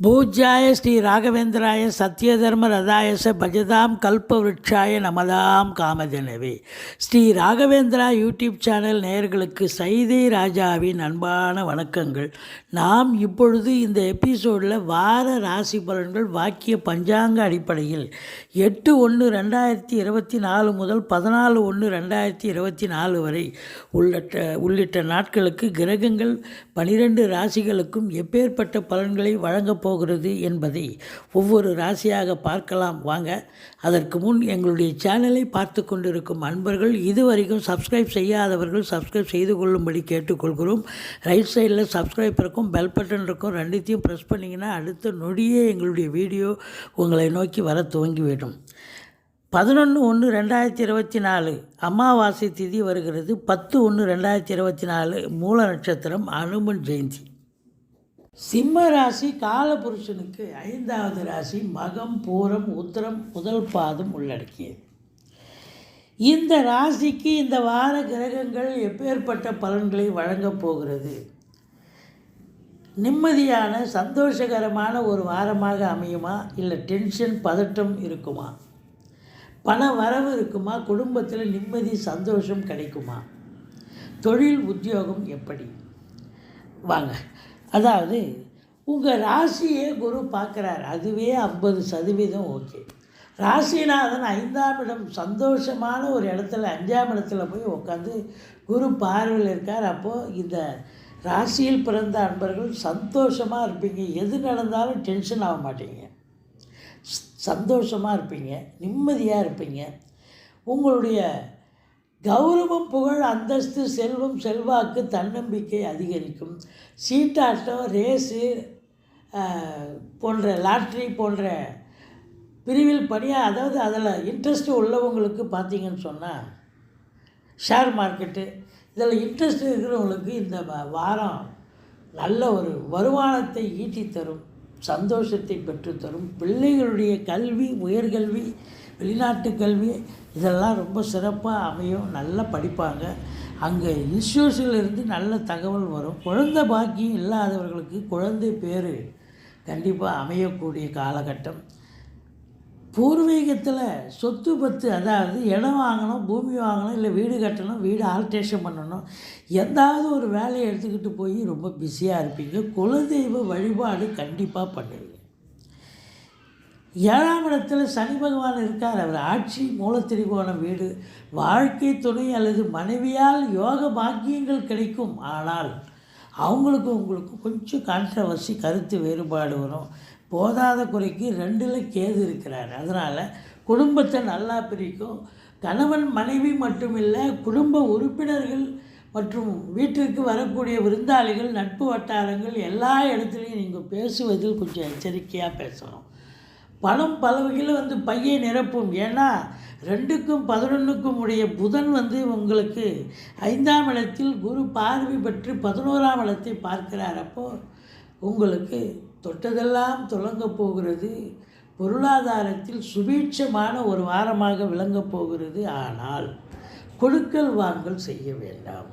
பூஜ்யாய ஸ்ரீ ராகவேந்திராய சத்யதர்ம ரதாயச பஜதாம் கல்பவருட்சாய நமதாம் காமதனவே ஸ்ரீ ராகவேந்திரா யூடியூப் சேனல் நேயர்களுக்கு சைதை ராஜாவின் அன்பான வணக்கங்கள். நாம் இப்பொழுது இந்த எபிசோடில் வார ராசி பலன்கள் வாக்கிய பஞ்சாங்க அடிப்படையில் எட்டு ஒன்று ரெண்டாயிரத்தி இருபத்தி நாலு முதல் பதினாலு ஒன்று ரெண்டாயிரத்தி இருபத்தி நாலு வரை உள்ளிட்ட உள்ளிட்ட நாட்களுக்கு கிரகங்கள் பனிரெண்டு ராசிகளுக்கும் எப்பேற்பட்ட பலன்களை வழங்கப்போ போகிறது என்பதை ஒவ்வொரு ராசியாக பார்க்கலாம். வாங்க அதற்கு முன் எங்களுடைய சேனலை பார்த்து கொண்டிருக்கும் அன்பர்கள் இதுவரைக்கும் சப்ஸ்கிரைப் செய்யாதவர்கள் சப்ஸ்கிரைப் செய்து கொள்ளும்படி கேட்டுக்கொள்கிறோம். ரைட் சைடில் சப்ஸ்கிரைப் இருக்கும் பெல் பட்டன் இருக்கும் ரெண்டுத்தையும் ப்ரெஸ் பண்ணிங்கன்னா அடுத்த நொடியே எங்களுடைய வீடியோ உங்களை நோக்கி வர துவங்கிவிடும். பதினொன்று ஒன்று ரெண்டாயிரத்தி இருபத்தி நாலு அமாவாசை திதி வருகிறது. பத்து ஒன்று ரெண்டாயிரத்தி இருபத்தி நாலு மூல நட்சத்திரம் அனுமன் ஜெயந்தி. சிம்ம ராசி காலபுருஷனுக்கு ஐந்தாவது ராசி மகம் பூரம் உத்திரம் முதல் பாதம் உள்ளடக்கியது. இந்த ராசிக்கு இந்த வார கிரகங்கள் எப்பேற்பட்ட பலன்களை வழங்கப் போகிறது? நிம்மதியான சந்தோஷகரமான ஒரு வாரமாக அமையுமா? இல்லை டென்ஷன் பதட்டம் இருக்குமா? பண வரவு இருக்குமா? குடும்பத்தில் நிம்மதி சந்தோஷம் கிடைக்குமா? தொழில் உத்தியோகம் எப்படி? வாங்க. அதாவது உங்கள் ராசியே குரு பார்க்குறார். அதுவே ஐம்பது சதவீதம் ஓகே. ராசிநாதன் ஐந்தாம் இடம் சந்தோஷமான ஒரு இடத்துல அஞ்சாம் இடத்துல போய் உட்காந்து குரு பார்வையில் இருக்கார். அப்போது இந்த ராசியில் பிறந்த அன்பர்கள் சந்தோஷமாக இருப்பீங்க. எது நடந்தாலும் டென்ஷன் ஆக மாட்டீங்க. சந்தோஷமாக இருப்பீங்க. நிம்மதியாக இருப்பீங்க. உங்களுடைய கௌரவம் புகழ் அந்தஸ்து செல்வம் செல்வாக்கு தன்னம்பிக்கை அதிகரிக்கும். சீட்டாட்டம் ரேஸு போன்ற லாட்ரி போன்ற பிரிவில் பணியாக அதாவது அதில் இன்ட்ரெஸ்ட் உள்ளவங்களுக்கு பார்த்தீங்கன்னு சொன்னால் ஷேர் மார்க்கெட்டு இதில் இன்ட்ரெஸ்ட் இருக்கிறவங்களுக்கு இந்த வாரம் நல்ல ஒரு வருமானத்தை ஈட்டி தரும் சந்தோஷத்தை பெற்றுத்தரும் பிள்ளைகளுடைய கல்வி உயர்கல்வி வெளிநாட்டு கல்வி இதெல்லாம் ரொம்ப சிறப்பாக அமையும் நல்லா படிப்பாங்க. அங்கே இன்ஸ்டியூஷன்லேருந்து நல்ல தகவல் வரும். குழந்தை பாக்கியம் இல்லாதவர்களுக்கு குழந்தை பேர் கண்டிப்பாக அமையக்கூடிய காலகட்டம். பூர்வீகத்தில் சொத்து பத்து அதாவது இடம் வாங்கணும் பூமி வாங்கணும் இல்லை வீடு கட்டணும் வீடு ஆல்ட்ரேஷன் பண்ணணும். எந்தாவது ஒரு வேலையை எடுத்துக்கிட்டு போய் ரொம்ப பிஸியாக இருப்பீங்க. குலதெய்வ வழிபாடு கண்டிப்பாக பண்ணுவீங்க ஏழாம் இடத்துல சனி பகவான் இருக்கார். அவர் ஆட்சி மூலத்திரிகோணம் வீடு வாழ்க்கை துணை அல்லது மனைவியால் யோக பாக்கியங்கள் கிடைக்கும். ஆனால் அவங்களுக்கும் உங்களுக்கு கொஞ்சம் கான்ட்ரவர்சி கருத்து வேறுபாடு வரும். போதாத குறைக்கு ரெண்டில் கேது இருக்கிறார். அதனால் குடும்பத்தை நல்லா பிரிக்கும். கணவன் மனைவி மட்டுமில்லை குடும்ப உறுப்பினர்கள் மற்றும் வீட்டிற்கு வரக்கூடிய விருந்தாளிகள் நட்பு வட்டாரங்கள் எல்லா இடத்துலையும் நீங்கள் பேசுவதில் கொஞ்சம் எச்சரிக்கையாக பேசணும். பணம் பல வகையில் வந்து பையை நிரப்பும். ஏன்னா ரெண்டுக்கும் பதினொன்றுக்கும் உடைய புதன் வந்து உங்களுக்கு ஐந்தாம் இடத்தில் குரு பார்வை பெற்று பதினோராம் இடத்தை பார்க்கிறார். அப்போது உங்களுக்கு தொட்டதெல்லாம் தொடங்க போகிறது. பொருளாதாரத்தில் சுபீட்சமான ஒரு வாரமாக விளங்கப் போகிறது. ஆனால் கொடுக்கல் வாங்கல் செய்ய வேண்டாம்.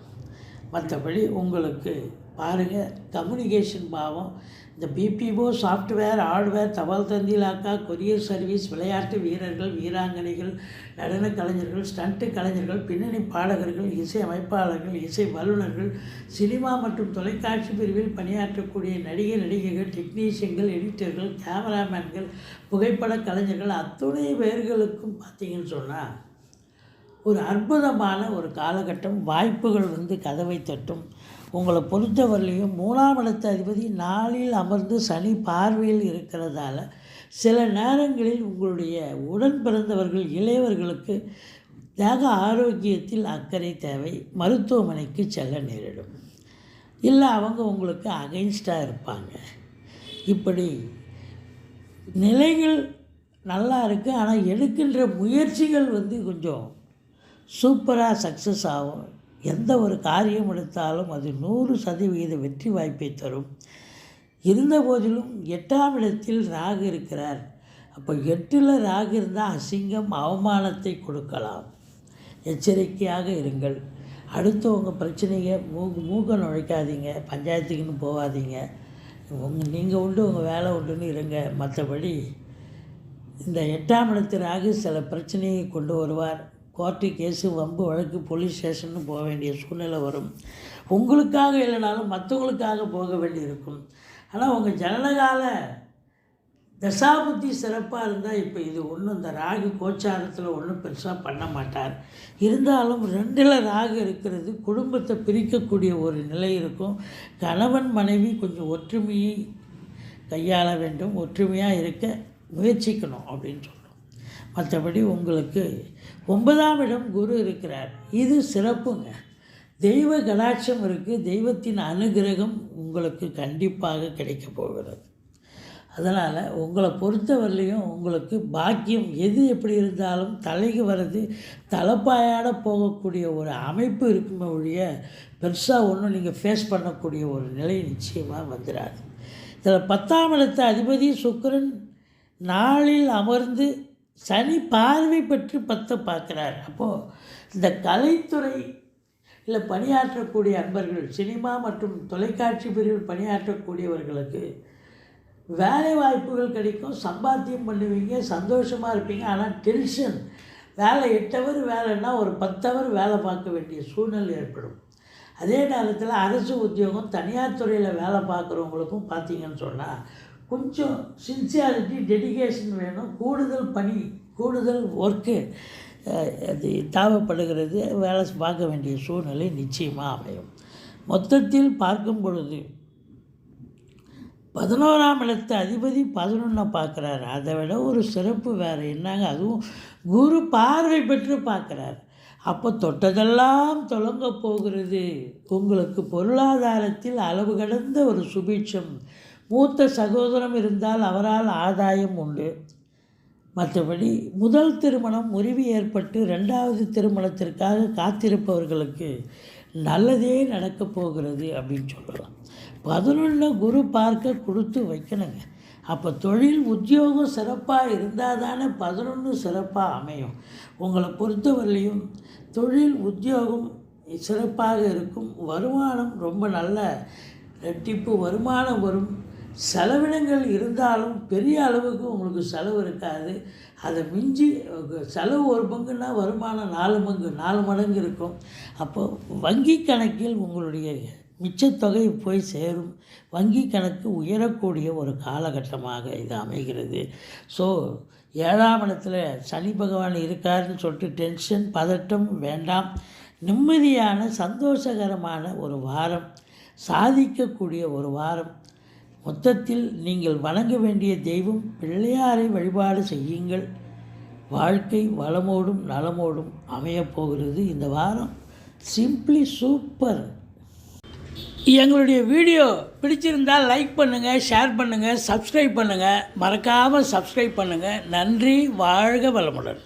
மற்றபடி உங்களுக்கு பாருங்கள் கம்யூனிகேஷன் பாவம். இந்த பிபிஓ சாஃப்ட்வேர் ஹார்ட்வேர் தபால் தந்திலாக்கா கொரியர் சர்வீஸ் விளையாட்டு வீரர்கள் வீராங்கனைகள் நடன கலைஞர்கள் ஸ்டண்ட்டு கலைஞர்கள் பின்னணி பாடகர்கள் இசை அமைப்பாளர்கள் இசை வல்லுநர்கள் சினிமா மற்றும் தொலைக்காட்சி பிரிவில் பணியாற்றக்கூடிய நடிகை நடிகைகள் டெக்னீஷியன்கள் எடிட்டர்கள் கேமராமேன்கள் புகைப்பட கலைஞர்கள் அத்துணை பேர்களுக்கும் பார்த்தீங்கன்னு சொன்னால் ஒரு அற்புதமான ஒரு காலகட்டம். வாய்ப்புகள் வந்து கதவை தட்டும். உங்களை பொறுத்தவரையிலையும் மூணாம் இடத்த அதிபதி நாளில் அமர்ந்து சனி பார்வையில் இருக்கிறதால சில நேரங்களில் உங்களுடைய உடன் பிறந்தவர்கள் இளையவர்களுக்கு தேக ஆரோக்கியத்தில் அக்கறை தேவை. மருத்துவமனைக்கு செல்ல நேரிடும். இல்லை அவங்க உங்களுக்கு அகைன்ஸ்டாக இருப்பாங்க. இப்படி நிலைகள் நல்லா இருக்குது ஆனால் எடுக்கின்ற முயற்சிகள் வந்து கொஞ்சம் சூப்பராக சக்ஸஸ் ஆகும். எந்த ஒரு காரியம் எடுத்தாலும் அது நூறு சதவீத வெற்றி வாய்ப்பை தரும். இருந்த போதிலும் எட்டாம் இடத்தில் ராகு இருக்கிறார். அப்போ எட்டில் ராகு இருந்தால் அசிங்கம் அவமானத்தை கொடுக்கலாம். எச்சரிக்கையாக இருங்கள். அடுத்தவங்க பிரச்சனையை மூக்கு மூக்க நுழைக்காதீங்க. பஞ்சாயத்துக்குன்னு போகாதீங்க உங்கள் நீங்கள் உண்டு உங்கள் வேலை உண்டுன்னு இருங்க. மற்றபடி இந்த எட்டாம் இடத்து ராகு சில பிரச்சனையை கொண்டு வருவார். கோர்ட்டு கேஸு வம்பு வழக்கு போலீஸ் ஸ்டேஷன்னு போக வேண்டிய சூழ்நிலை வரும். உங்களுக்காக இல்லைனாலும் மற்றவங்களுக்காக போக வேண்டியிருக்கும். ஆனால் உங்கள் ஜனனகால தசாபுத்தி சிறப்பாக இருந்தால் இப்போ இது ஒன்றும் இந்த ராகு கோச்சாரத்தில் ஒன்றும் பெருசாக பண்ண மாட்டார். இருந்தாலும் ரெண்டில் ராகு இருக்கிறது குடும்பத்தை பிரிக்கக்கூடிய ஒரு நிலை இருக்கும். கணவன் மனைவி கொஞ்சம் ஒற்றுமையை கையாள வேண்டும் ஒற்றுமையாக இருக்க முயற்சிக்கணும் அப்படின்னு சொல்லுவோம் மற்றபடி உங்களுக்கு ஒன்பதாம் இடம் குரு இருக்கிறார். இது சிறப்புங்க. தெய்வ கடாட்சம் இருக்குது தெய்வத்தின் அனுகிரகம் உங்களுக்கு கண்டிப்பாக கிடைக்க போகிறது. அதனால் உங்களை பொறுத்தவரையிலையும் உங்களுக்கு பாக்கியம் எது எப்படி இருந்தாலும் தலைக்கு வர்றது தலைப்பாயாட போகக்கூடிய ஒரு அமைப்பு இருக்குமே ஒழிய பெருசாக ஒன்றும் நீங்கள் ஃபேஸ் பண்ணக்கூடிய ஒரு நிலை நிச்சயமாக வந்துடாது இதில் பத்தாம் இடத்த அதிபதி சுக்கரன் நாளில் அமர்ந்து சனி பார்வை பற்றி பத்து பார்க்குறார். அப்போது இந்த கலைத்துறை இல்லை பணியாற்றக்கூடிய அன்பர்கள் சினிமா மற்றும் தொலைக்காட்சி பிரிவில் பணியாற்றக்கூடியவர்களுக்கு வேலை வாய்ப்புகள் கிடைக்கும். சம்பாத்தியம் பண்ணுவீங்க சந்தோஷமாக இருப்பீங்க. ஆனால் டென்ஷன் வேலை எட்டு ஹவர் வேலைன்னா ஒரு பத்து ஹவர் வேலை பார்க்க வேண்டிய சூழ்நிலை ஏற்படும். அதே நேரத்தில் அரசு உத்தியோகம் தனியார் துறையில் வேலை பார்க்குறவங்களுக்கும் பார்த்தீங்கன்னு சொன்னால் கொஞ்சம் சின்சியாரிட்டி டெடிகேஷன் வேணும். கூடுதல் பணி கூடுதல் ஒர்க்கு அது தேவைப்படுகிறது. வேலை பார்க்க வேண்டிய சூழ்நிலை நிச்சயமாக அமையும். மொத்தத்தில் பார்க்கும் பொழுது பதினோராம் இடத்து அதிபதி பதினொன்றை பார்க்குறாரு. அதை விட ஒரு சிறப்பு வேறு என்னங்க? அதுவும் குரு பார்வை பெற்று பார்க்குறாரு. அப்போ தொட்டதெல்லாம் தொடங்க போகிறது. உங்களுக்கு பொருளாதாரத்தில் அளவு கடந்த ஒரு சுபீட்சம். மூத்த சகோதரம் இருந்தால் அவரால் ஆதாயம் உண்டு. மற்றபடி முதல் திருமணம் முறிவு ஏற்பட்டு ரெண்டாவது திருமணத்திற்காக காத்திருப்பவர்களுக்கு நல்லதே நடக்கப் போகிறது அப்படின்னு சொல்லலாம். பதினொன்று குரு பார்க்க கொடுத்து வைக்கணுங்க. அப்போ தொழில் உத்தியோகம் சிறப்பாக இருந்தால் தானே பதினொன்று சிறப்பாக அமையும். உங்களை பொறுத்தவரையிலையும் தொழில் உத்தியோகம் சிறப்பாக இருக்கும். வருமானம் ரொம்ப நல்ல ரெட்டிப்பு வருமானம் வரும். செலவினங்கள் இருந்தாலும் பெரிய அளவுக்கு உங்களுக்கு செலவு இருக்காது. அதை மிஞ்சி செலவு ஒரு பங்குன்னா வருமானம் நாலு பங்கு நாலு மடங்கு இருக்கும். அப்போது வங்கி கணக்கில் உங்களுடைய மிச்சத்தொகை போய் சேரும். வங்கி கணக்கு உயரக்கூடிய ஒரு காலகட்டமாக இது அமைகிறது. ஸோ ஏழாம் இடத்துல சனி பகவான் இருக்காருன்னு சொல்லிட்டு டென்ஷன் பதட்டம் வேண்டாம். நிம்மதியான சந்தோஷகரமான ஒரு வாரம். சாதிக்கக்கூடிய ஒரு வாரம். மொத்தத்தில் நீங்கள் வணங்க வேண்டிய தெய்வம் பிள்ளையாரை வழிபாடு செய்யுங்கள். வாழ்க்கை வளமோடும் நலமோடும் அமையப் போகிறது இந்த வாரம். சிம்பிளி சூப்பர் எங்களுடைய வீடியோ பிடிச்சிருந்தால் லைக் பண்ணுங்கள் ஷேர் பண்ணுங்கள் சப்ஸ்கிரைப் பண்ணுங்கள் மறக்காமல் சப்ஸ்கிரைப் பண்ணுங்கள் நன்றி வாழ்க வளமுடன்.